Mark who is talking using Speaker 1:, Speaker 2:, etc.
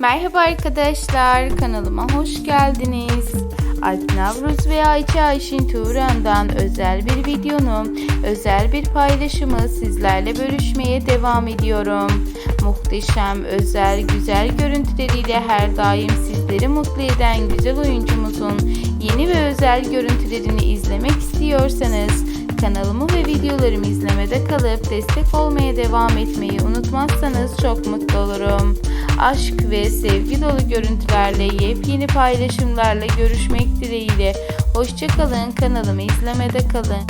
Speaker 1: Merhaba arkadaşlar, kanalıma hoş geldiniz. Alp Navruz ve Ayça Ayşin Turan'dan özel bir videonun, özel bir paylaşımı sizlerle bölüşmeye devam ediyorum. Muhteşem, özel, güzel görüntüleriyle her daim sizleri mutlu eden güzel oyuncumuzun yeni ve özel görüntülerini izlemek istiyorsanız kanalımı ve videolarımı izlemede kalıp destek olmaya devam etmeyi unutmazsanız çok mutlu olurum. Aşk ve sevgi dolu görüntülerle yepyeni paylaşımlarla görüşmek dileğiyle. Hoşçakalın kanalımı izlemede kalın.